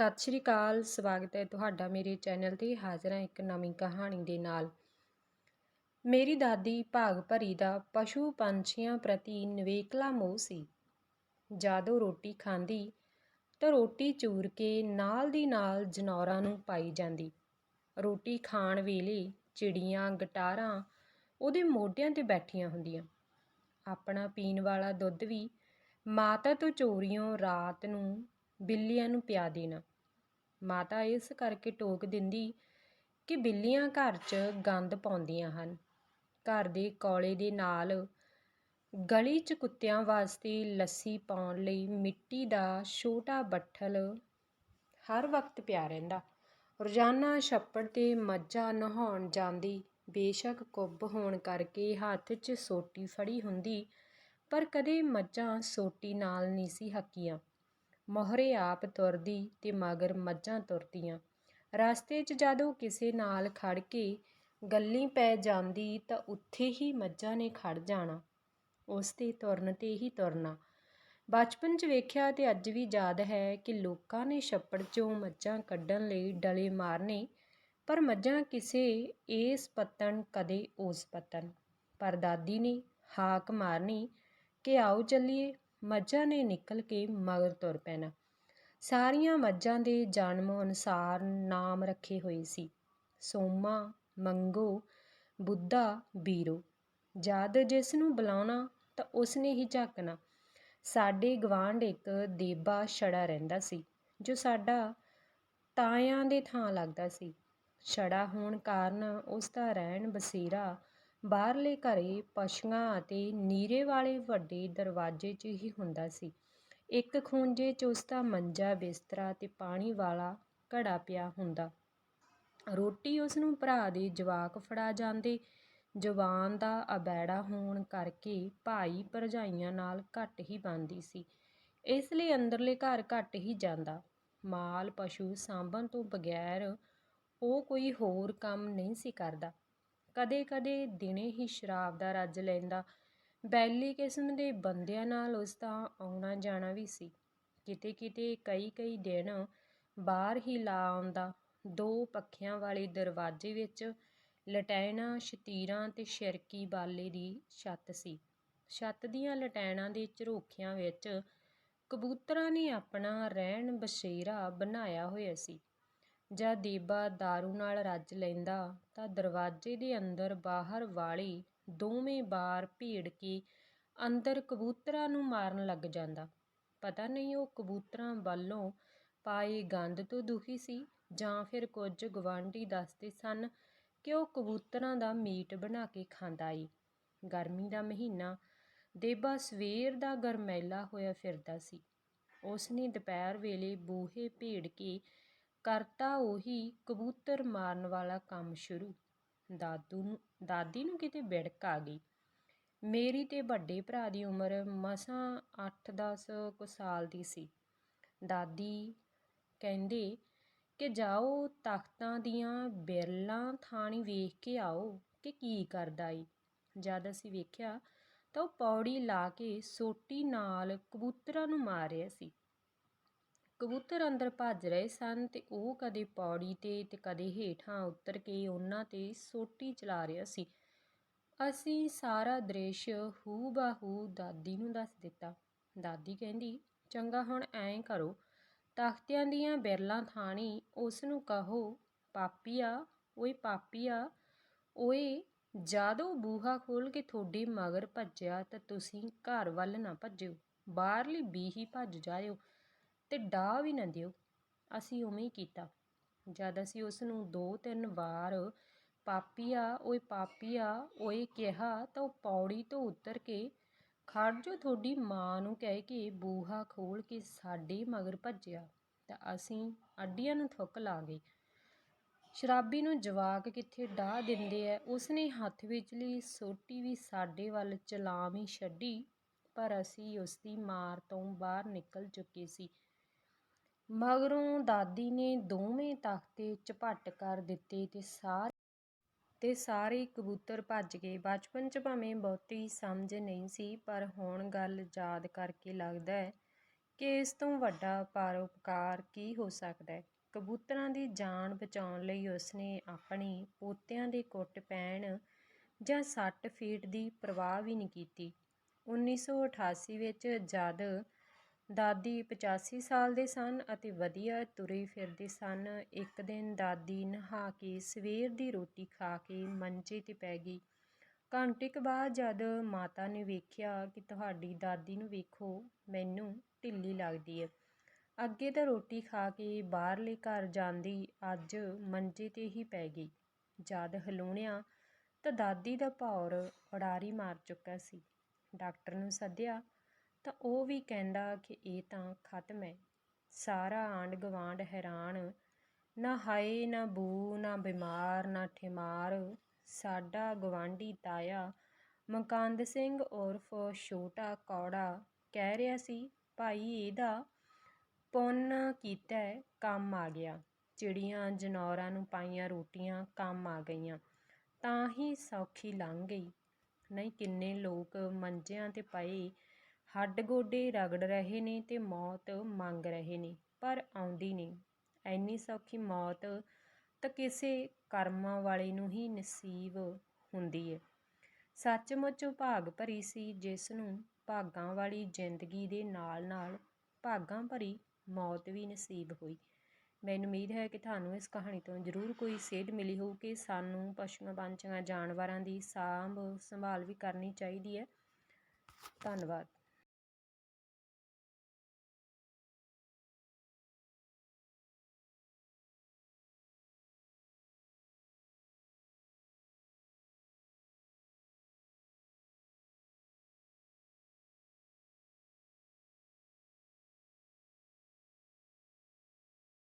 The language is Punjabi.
ਸਤਿ ਸ਼੍ਰੀ ਅਕਾਲ, ਸਵਾਗਤ ਹੈ ਤੁਹਾਡਾ ਮੇਰੇ ਚੈਨਲ ਤੇ ਹਾਜ਼ਰ ਹਾਂ ਇੱਕ ਨਵੀਂ ਕਹਾਣੀ ਦੇ ਨਾਲ। ਮੇਰੀ ਦਾਦੀ ਭਾਗ ਭਰੀ ਦਾ ਪਸ਼ੂ ਪੰਛੀਆਂ ਪ੍ਰਤੀ ਨਿਵੇਕਲਾ ਮੋਹ ਸੀ। ਜਦੋਂ ਰੋਟੀ ਖਾਂਦੀ, ਤਾਂ ਰੋਟੀ ਚੂਰ ਕੇ ਨਾਲ ਦੀ ਨਾਲ ਜਨੌਰਾਂ ਨੂੰ ਪਾਈ ਜਾਂਦੀ। ਰੋਟੀ ਖਾਣ ਵੇਲੇ ਚਿੜੀਆਂ, ਗਟਾਰਾਂ ਉਹਦੇ ਮੋਢਿਆਂ ਤੇ ਬੈਠੀਆਂ ਹੁੰਦੀਆਂ। ਆਪਣਾ ਪੀਣ ਵਾਲਾ ਦੁੱਧ ਵੀ ਮਾਤਾ ਤੋਂ ਚੋਰੀਓਂ ਰਾਤ ਨੂੰ ਬਿੱਲੀਆਂ ਨੂੰ ਪਿਆ ਦੇਣਾ। ਮਾਤਾ ਇਸ ਕਰਕੇ ਟੋਕ ਦਿੰਦੀ ਕਿ ਬਿੱਲੀਆਂ ਘਰ 'ਚ ਗੰਦ ਪਾਉਂਦੀਆਂ ਹਨ। ਘਰ ਦੇ ਕੌਲੇ ਦੇ ਨਾਲ ਗਲੀ 'ਚ ਕੁੱਤਿਆਂ ਵਾਸਤੇ ਲੱਸੀ ਪਾਉਣ ਲਈ ਮਿੱਟੀ ਦਾ ਛੋਟਾ ਬੱਠਲ ਹਰ ਵਕਤ ਪਿਆ ਰਹਿੰਦਾ। ਰੋਜ਼ਾਨਾ ਛੱਪੜ ਤੇ ਮੱਝਾਂ ਨਹਾਉਣ ਜਾਂਦੀ ਬੇਸ਼ੱਕ ਕੁੱਬ ਹੋਣ ਕਰਕੇ ਹੱਥ 'ਚ ਸੋਟੀ ਫੜੀ ਹੁੰਦੀ, ਪਰ ਕਦੇ ਮੱਝਾਂ ਸੋਟੀ ਨਾਲ ਨਹੀਂ ਸੀ ਹੱਕੀਆਂ। ਮੋਹਰੇ ਆਪ ਤੁਰਦੀ ਤੇ ਮਗਰ ਮੱਝਾਂ ਤੁਰਦੀਆਂ। ਰਸਤੇ 'ਚ ਜਦੋਂ ਕਿਸੇ ਨਾਲ ਖੜ ਕੇ ਗੱਲੀ ਪੈ ਜਾਂਦੀ ਤਾਂ ਉੱਥੇ ਹੀ ਮੱਝਾਂ ਨੇ ਖੜ ਜਾਣਾ, ਉਸ ਤੇ ਤੁਰਨ ਤੇ ਹੀ ਤੁਰਨਾ। ਬਚਪਨ 'ਚ ਵੇਖਿਆ ਤੇ ਅੱਜ ਵੀ ਯਾਦ ਹੈ ਕਿ ਲੋਕਾਂ ਨੇ ਛੱਪੜ 'ਚੋਂ ਮੱਝਾਂ ਕੱਢਣ ਲਈ ਡਲੇ ਮਾਰਨੇ, ਪਰ ਮੱਝਾਂ ਕਿਸੇ ਇਸ ਪੱਤਣ, ਕਦੇ ਉਸ ਪੱਤਣ। ਪਰ ਦਾਦੀ ਨੇ ਹਾਕ ਮਾਰਨੀ ਕਿ ਆਓ ਚੱਲੀਏ ਮੱਝਾਂ ਨੇ ਨਿਕਲ ਕੇ ਮਗਰ ਤੁਰ ਪੈਣਾ। ਸਾਰੀਆਂ ਮੱਝਾਂ ਦੇ ਜਨਮ ਅਨੁਸਾਰ ਨਾਮ ਰੱਖੇ ਹੋਏ ਸੀ। ਸੋਮਾ, ਮੰਗੋ, ਬੁੱਧਾ, ਬੀਰੋ। ਜਦ ਜਿਸ ਨੂੰ ਬੁਲਾਉਣਾ ਤਾਂ ਉਸ ਨੇ ਹੀ ਝਾਕਣਾ। ਸਾਡੇ ਗਵਾਂਢ ਇੱਕ ਦੇਬਾ ਛੜਾ ਰਹਿੰਦਾ ਸੀ, ਜੋ ਸਾਡਾ ਤਾਇਆਂ ਦੇ ਥਾਂ ਲੱਗਦਾ ਸੀ। ਛੜਾ ਹੋਣ ਕਾਰਨ ਉਸ ਦਾ ਰਹਿਣ ਬਸੇਰਾ ਬਾਹਰਲੇ ਘਰੇ ਪਸ਼ੂਆਂ ਅਤੇ ਨੀਰੇ ਵਾਲੇ ਵੱਡੇ ਦਰਵਾਜ਼ੇ 'ਚ ਹੀ ਹੁੰਦਾ ਸੀ। ਇੱਕ ਖੂੰਜੇ 'ਚ ਉਸਦਾ ਮੰਜਾ ਬਿਸਤਰਾ ਤੇ ਪਾਣੀ ਵਾਲਾ ਘੜਾ ਪਿਆ ਹੁੰਦਾ। ਰੋਟੀ ਉਸਨੂੰ ਭਰਾ ਦੇ ਜਵਾਕ ਫੜਾ ਜਾਂਦੇ। ਜਵਾਨ ਦਾ ਅਬੈੜਾ ਹੋਣ ਕਰਕੇ ਭਾਈ ਭਰਜਾਈਆਂ ਨਾਲ ਘੱਟ ਹੀ ਬਣਦੀ ਸੀ। ਇਸ ਲਈ ਅੰਦਰਲੇ ਘਰ ਘੱਟ ਹੀ ਜਾਂਦਾ। ਮਾਲ ਪਸ਼ੂ ਸਾਂਭਣ ਤੋਂ ਬਗੈਰ ਉਹ ਕੋਈ ਹੋਰ ਕੰਮ ਨਹੀਂ ਸੀ ਕਰਦਾ। ਕਦੇ-ਕਦੇ ਦਿਨੇ ਹੀ ਸ਼ਰਾਬ ਦਾ ਰੱਜ ਲੈਂਦਾ। ਬੈਲੀ ਕਿਸਮ ਦੇ ਬੰਦਿਆਂ ਨਾਲ ਉਸ ਦਾ ਆਉਣਾ ਜਾਣਾ ਵੀ ਸੀ। ਕਿਤੇ-ਕਿਤੇ, ਕਈ-ਕਈ ਦਿਨ ਬਾਹਰ ਹੀ ਲਾ ਆਉਂਦਾ। ਦੋ ਪੱਖਿਆਂ ਵਾਲੇ ਦਰਵਾਜ਼ੇ ਵਿੱਚ ਲਟੈਣਾ, ਸ਼ਤੀਰਾਂ ਤੇ ਸ਼ਿਰਕੀ ਬਾਲੇ ਦੀ ਛੱਤ ਸੀ। ਛੱਤ ਦੀਆਂ ਲਟੈਣਾਂ ਦੇ ਝਰੋਖਿਆਂ ਵਿੱਚ ਕਬੂਤਰਾਂ ਨੇ ਆਪਣਾ ਰਹਿਣ ਬਸੇਰਾ ਬਣਾਇਆ ਹੋਇਆ ਸੀ। ਜਾਂ ਦੇਬਾ ਦਾਰੂ ਨਾਲ ਰੱਜ ਲੈਂਦਾ, ਤਾਂ ਦਰਵਾਜ਼ੇ ਦੇ ਅੰਦਰ ਬਾਹਰ ਵਾਲੀ ਦੋਵੇਂ ਬਾਰ ਭੀੜ ਕੇ ਅੰਦਰ ਕਬੂਤਰਾਂ ਨੂੰ ਮਾਰਨ ਲੱਗ ਜਾਂਦਾ। ਪਤਾ ਨਹੀਂ ਉਹ ਕਬੂਤਰਾਂ ਵੱਲੋਂ ਪਾਏ ਗੰਦ ਤੋਂ ਦੁਖੀ ਸੀ ਜਾਂ ਫਿਰ ਕੁਝ ਗਵਾਂਢੀ ਦੱਸਦੇ ਸਨ ਕਿ ਉਹ ਕਬੂਤਰਾਂ ਦਾ ਮੀਟ ਬਣਾ ਕੇ ਖਾਂਦਾ ਏ ਗਰਮੀ ਦਾ ਮਹੀਨਾ, ਦੇਬਾ ਸਵੇਰ ਦਾ ਗਰਮੈਲਾ ਹੋਇਆ ਫਿਰਦਾ ਸੀ। ਉਸ ਨੇ ਦੁਪਹਿਰ ਵੇਲੇ ਬੂਹੇ ਭੀੜ ਕੇ ਕਰਤਾ ਉਹੀ ਕਬੂਤਰ ਮਾਰਨ ਵਾਲਾ ਕੰਮ ਸ਼ੁਰੂ। ਦਾਦੂ ਨੂੰ, ਦਾਦੀ ਨੂੰ ਕਿਤੇ ਬਿੜਕ ਆ ਗਈ। ਮੇਰੀ ਤੇ ਵੱਡੇ ਭਰਾ ਦੀ ਉਮਰ ਮਸਾਂ 8-10 ਕੁ ਸਾਲ ਦੀ ਸੀ। ਦਾਦੀ ਕਹਿੰਦੇ ਕਿ ਜਾਓ ਤਖਤਾਂ ਦੀਆਂ ਬਿਰਲਾਂ ਥਾਣੀ ਵੇਖ ਕੇ ਆਓ ਕਿ ਕੀ ਕਰਦਾ ਏ ਜਦ ਅਸੀਂ ਵੇਖਿਆ ਤਾਂ ਉਹ ਪੌੜੀ ਲਾ ਕੇ ਸੋਟੀ ਨਾਲ ਕਬੂਤਰਾਂ ਨੂੰ ਮਾਰ ਰਿਹਾ ਸੀ। ਕਬੂਤਰ ਅੰਦਰ ਭੱਜ ਰਹੇ ਸਨ ਤੇ ਉਹ ਕਦੇ ਪੌੜੀ ਤੇ ਤੇ ਕਦੇ ਹੇਠਾਂ ਉਤਰ ਕੇ ਉਹਨਾਂ ਤੇ ਸੋਟੀ ਚਲਾ ਰਿਹਾ ਸੀ। ਅਸੀਂ ਸਾਰਾ ਦ੍ਰਿਸ਼ ਹੂ ਬਾਹੂ ਦਾਦੀ ਨੂੰ ਦੱਸ ਦਿੱਤਾ। ਦਾਦੀ ਕਹਿੰਦੀ, ਚੰਗਾ ਹੁਣ ਐਂ ਕਰੋ। ਤਖਤਿਆਂ ਦੀਆਂ ਬਿਰਲਾਂ ਥਾਣੀ ਉਸ ਨੂੰ ਕਹੋ, ਪਾਪੀਆ, ਓਏ ਪਾਪੀਆ, ਓਏ, ਜਦੋਂ ਬੂਹਾ ਖੋਲ ਕੇ ਤੁਹਾਡੇ ਮਗਰ ਭੱਜਿਆ ਤਾਂ ਤੁਸੀਂ ਘਰ ਵੱਲ ਨਾ ਭੱਜਿਓ। ਬਾਹਰਲੀ ਬੀਹੀ ਭੱਜ ਜਾਇਓ। ਤੇ ਡਾਹ ਵੀ ਨਾ ਦਿਓ। ਅਸੀਂ ਉਵੇਂ ਹੀ ਕੀਤਾ। ਜਦ ਅਸੀਂ ਉਸ ਨੂੰ ਦੋ ਤਿੰਨ ਵਾਰ ਪਾਪੀਆ, ਓਏ ਪਾਪੀਆ, ਓਏ ਕਿਹਾ ਤਾਂ ਉਹ ਪੌੜੀ ਤੋਂ ਉਤਰ ਕੇ ਖੜ ਜੋ ਤੁਹਾਡੀ ਮਾਂ ਨੂੰ ਕਹਿ ਕੇ ਬੂਹਾ ਖੋਲ ਕੇ ਸਾਡੇ ਮਗਰ ਭੱਜਿਆ ਤਾਂ ਅਸੀਂ ਅੱਡੀਆਂ ਨੂੰ ਥੁੱਕ ਲਾ ਗਏ ਸ਼ਰਾਬੀ ਨੂੰ ਜਵਾਕ ਕਿੱਥੇ ਡਾਹ ਦਿੰਦੇ ਐ? ਉਸਨੇ ਹੱਥ ਵਿਚਲੀ ਸੋਟੀ ਵੀ ਸਾਡੇ ਵੱਲ ਚਲਾਵੀਂ ਛੱਡੀ, ਪਰ ਅਸੀਂ ਉਸ ਦੀ ਮਾਰ ਤੋਂ ਬਾਹਰ ਨਿਕਲ ਚੁੱਕੇ ਸੀ। ਮਗਰੋਂ ਦਾਦੀ ਨੇ ਦੋਵੇਂ ਤਖਤੇ ਝਪੱਟ ਕਰ ਦਿੱਤੇ ਤੇ ਸਾਰੇ ਤੇ ਸਾਰੇ ਕਬੂਤਰ ਭੱਜ ਗਏ। ਬਚਪਨ 'ਚ ਭਾਵੇਂ ਬਹੁਤੀ ਸਮਝ ਨਹੀਂ ਸੀ, ਪਰ ਹੁਣ ਗੱਲ ਯਾਦ ਕਰਕੇ ਲੱਗਦਾ ਹੈ ਕਿ ਇਸ ਤੋਂ ਵੱਡਾ ਪਰਉਪਕਾਰ ਕੀ ਹੋ ਸਕਦਾ ਹੈ। ਕਬੂਤਰਾਂ ਦੀ ਜਾਨ ਬਚਾਉਣ ਲਈ ਉਸਨੇ ਆਪਣੇ ਪੋਤਿਆਂ ਦੇ ਕੁੱਟ ਪੈਣ ਜਾਂ ਸੱਟ ਫੀਟ ਦੀ ਪਰਵਾਹ ਵੀ ਨਹੀਂ ਕੀਤੀ। 1988 ਵਿੱਚ ਜਦ ਦਾਦੀ 85 ਸਾਲ ਦੇ ਸਨ ਅਤੇ ਵਧੀਆ ਤੁਰੇ ਫਿਰਦੇ ਸਨ। ਇੱਕ ਦਿਨ ਦਾਦੀ ਨਹਾ ਕੇ ਸਵੇਰ ਦੀ ਰੋਟੀ ਖਾ ਕੇ ਮੰਜੇ ਤੇ ਪੈ ਗਈ। ਘੰਟੇ ਕੁ ਬਾਅਦ ਜਦ ਮਾਤਾ ਨੇ ਵੇਖਿਆ ਕਿ ਤੁਹਾਡੀ ਦਾਦੀ ਨੂੰ ਵੇਖੋ, ਮੈਨੂੰ ਢਿੱਲੀ ਲੱਗਦੀ ਹੈ ਅੱਗੇ ਤਾਂ ਰੋਟੀ ਖਾ ਕੇ ਬਾਹਰਲੇ ਘਰ ਜਾਂਦੀ, ਅੱਜ ਮੰਜੇ ਤੇ ਹੀ ਪੈ ਗਈ। ਜਦ ਹਲੂਣਿਆ ਤਾਂ ਦਾਦੀ ਦਾ ਭੌਰ ਉਡਾਰੀ ਮਾਰ ਚੁੱਕਾ ਸੀ। ਡਾਕਟਰ ਨੂੰ ਸੱਦਿਆ ਤਾਂ ਉਹ ਵੀ ਕਹਿੰਦਾ ਕਿ ਇਹ ਤਾਂ ਖਤਮ ਹੈ। ਸਾਰਾ ਆਂਢ ਗੁਆਂਢ ਹੈਰਾਨ। ਨਾ ਹਾਏ, ਨਾ ਬੂ ਨਾ ਬਿਮਾਰ, ਨਾ ਠਿਮਾਰ। ਸਾਡਾ ਗਵਾਂਢੀ ਤਾਇਆ ਮਕੰਦ ਸਿੰਘ ਉਰਫ ਛੋਟਾ ਕੌੜਾ ਕਹਿ ਰਿਹਾ ਸੀ, ਭਾਈ, ਇਹਦਾ ਪੁੰਨ ਕੀਤਾ ਕੰਮ ਆ ਗਿਆ। ਚਿੜੀਆਂ ਜਨੌਰਾਂ ਨੂੰ ਪਾਈਆਂ ਰੋਟੀਆਂ, ਕੰਮ ਆ ਗਈਆਂ। ਤਾਂ ਹੀ ਸੌਖੀ ਲੰਘ ਗਈ। ਨਹੀਂ, ਕਿੰਨੇ ਲੋਕ ਮੰਜਿਆਂ ਤੇ ਪਏ ਹੱਡ ਗੋਡੇ ਰਗੜ ਰਹੇ ਨੇ ਤੇ ਮੌਤ ਮੰਗ ਰਹੇ ਨੇ, ਪਰ ਆਉਂਦੀ ਨਹੀਂ। ਐਨੀ ਸੌਖੀ ਮੌਤ ਤਾਂ ਕਿਸੇ ਕਰਮਾਂ ਵਾਲੇ ਨੂੰ ਹੀ ਨਸੀਬ ਹੁੰਦੀ ਹੈ ਸੱਚਮੁੱਚ ਭਾਗ ਭਰੀ ਸੀ, ਜਿਸ ਨੂੰ ਭਾਗਾਂ ਵਾਲੀ ਜ਼ਿੰਦਗੀ ਦੇ ਨਾਲ ਨਾਲ ਭਾਗਾਂ ਭਰੀ ਮੌਤ ਵੀ ਨਸੀਬ ਹੋਈ। ਮੈਨੂੰ ਉਮੀਦ ਹੈ ਕਿ ਤੁਹਾਨੂੰ ਇਸ ਕਹਾਣੀ ਤੋਂ ਜ਼ਰੂਰ ਕੋਈ ਸੇਧ ਮਿਲੀ ਹੋਊ ਕਿ ਸਾਨੂੰ ਪਸ਼ੂਆਂ, ਪੰਛੀਆਂ, ਜਾਨਵਰਾਂ ਦੀ ਸਾਂਭ ਸੰਭਾਲ ਵੀ ਕਰਨੀ ਚਾਹੀਦੀ ਹੈ ਧੰਨਵਾਦ।